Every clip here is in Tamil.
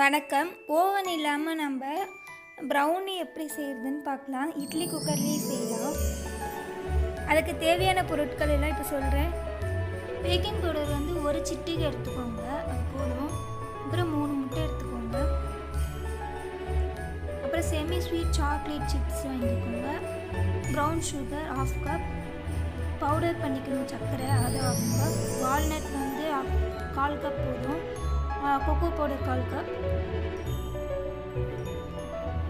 வணக்கம். ஓவன் இல்லாமல் நம்ம ப்ரௌனி எப்படி செய்கிறதுன்னு பார்க்கலாம். இட்லி குக்கர்லேயே செய்யலாம். அதுக்கு தேவையான பொருட்கள் எல்லாம் இப்போ சொல்கிறேன் பேக்கிங் பவுடர் வந்து ஒரு சிட்டிகை எடுத்துக்கோங்க. அது போதும். அப்புறம் மூணு முட்டை எடுத்துக்கோங்க. அப்புறம் செமி ஸ்வீட் சாக்லேட் சிப்ஸ் வாங்கிக்கோங்க. Brown sugar half cup powder பண்ணிக்கணும் சர்க்கரை அது ஆஃப் கப் வால்நட் வந்து கால் கப் போதும். கொக்கோ பவுடர் கால் கப்.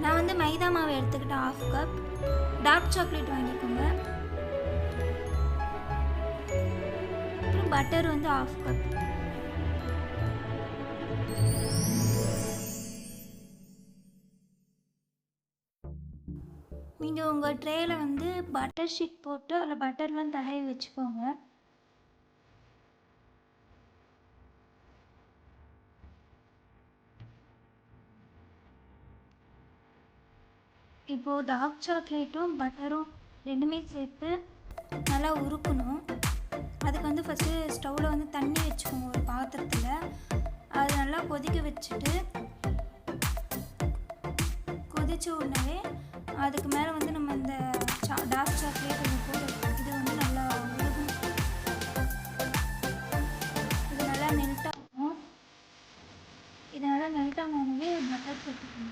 நான் வந்து மைதா மாவு எடுத்துக்கிட்டேன் ஆஃப் கப் டார்க் சாக்லேட் வாங்கிக்கோங்க. அப்புறம் பட்டர் வந்து ஆஃப் கப் நீங்கள் உங்கள் ட்ரேயில் வந்து பட்டர் ஷீட் போட்டு அதில் பட்டர்லாம் தடவி வச்சுக்கோங்க. இப்போது டார்க் சாக்லேட்டும் பட்டரும் ரெண்டுமே சேர்த்து நல்லா உருக்கணும். அதுக்கு வந்து ஃபஸ்ட்டு ஸ்டவ்வில் வந்து தண்ணி வச்சுக்கோங்க ஒரு பாத்திரத்தில். அது நல்லா கொதிக்க வச்சுட்டு கொதிச்ச உடனே அதுக்கு மேலே வந்து நம்ம இந்த சா டார்க் சாக்லேட் இது போட இது வந்து நல்லா உருகும். இது நல்லா மெல்ட் ஆகும். இது நல்லா மெல்ட் ஆகும் பட்டர் சேர்த்துக்கணும்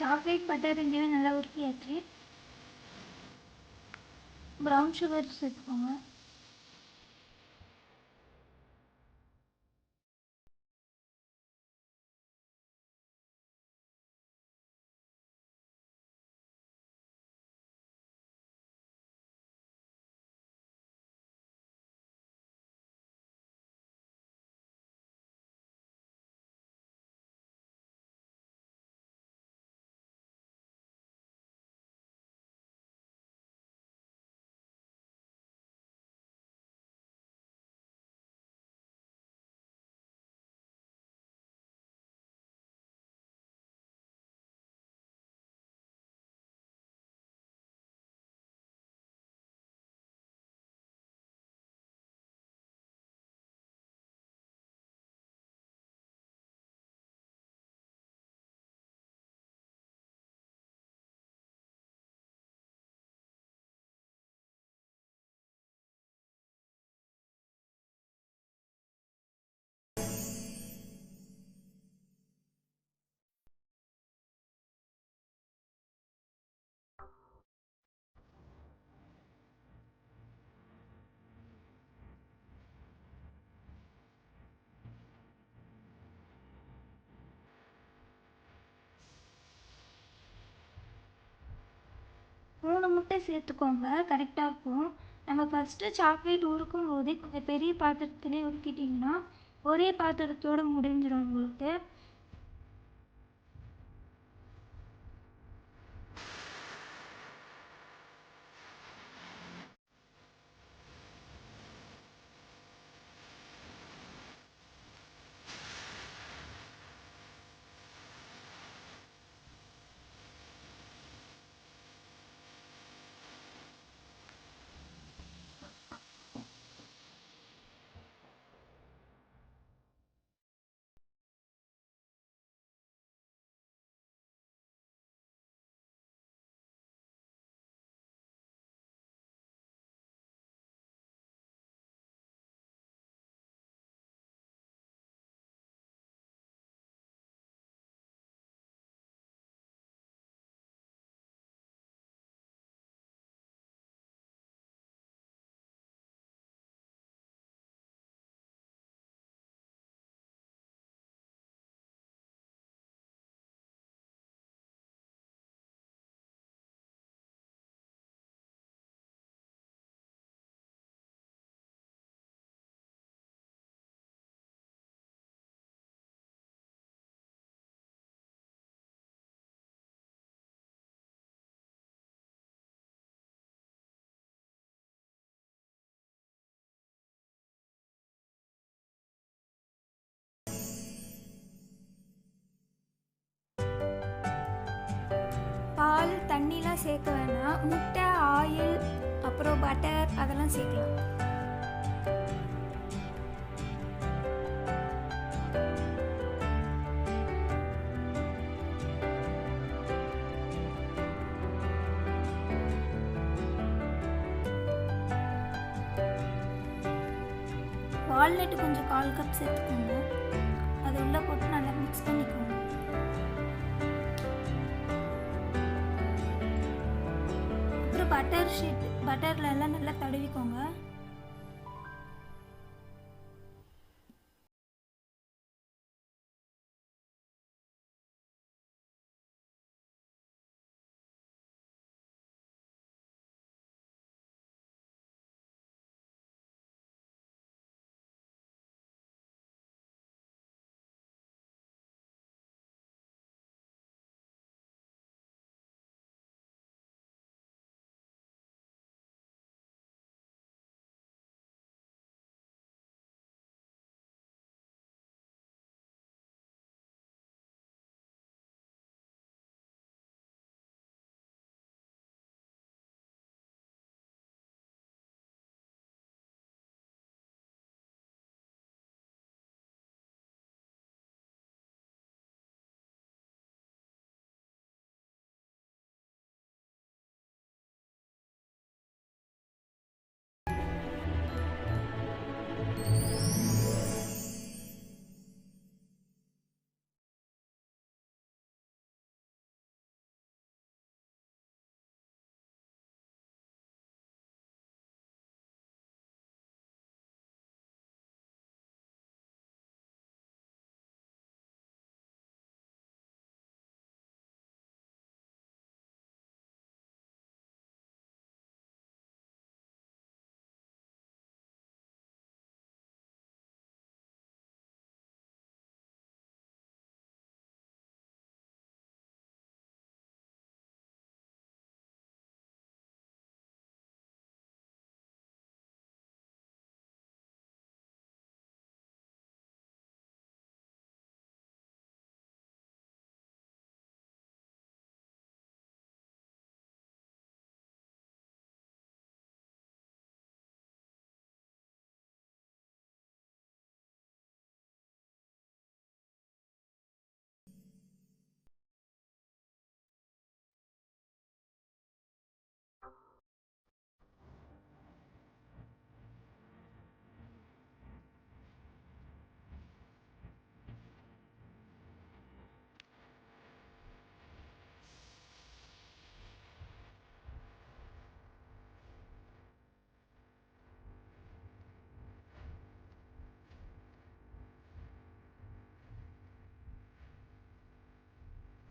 சாக்லேட் பட்டர் ரெண்டுமே நல்லா உருக்கியாச்சு ப்ரௌன் சுகர் சேர்த்துக்கோங்க. முட்டை சேர்த்துக்கோங்க. கரெக்டாக இருக்கும். நம்ம ஃபஸ்ட்டு சாக்லேட் உருக்கும் போதே கொஞ்சம் பெரிய பாத்திரத்துலேயே உருக்கிட்டிங்கன்னா ஒரே பாத்திரத்தோடு முடிஞ்சிடும் உங்களுக்கு. தண்ணிலாம் சேர்க்க வேணாம். முட்டை ஆயில் அப்புறம் பட்டர் அதெல்லாம் சேர்க்கலாம். வால்நட் கொஞ்சம் கால் கப் சேர்த்துக்கோங்க. அது உள்ளே போட்டு நல்லா மிக்ஸ் பண்ணிக்கோங்க. பட்டர் ஷீட் பட்டரில் எல்லாம் நல்லா தடவிக்கோங்க.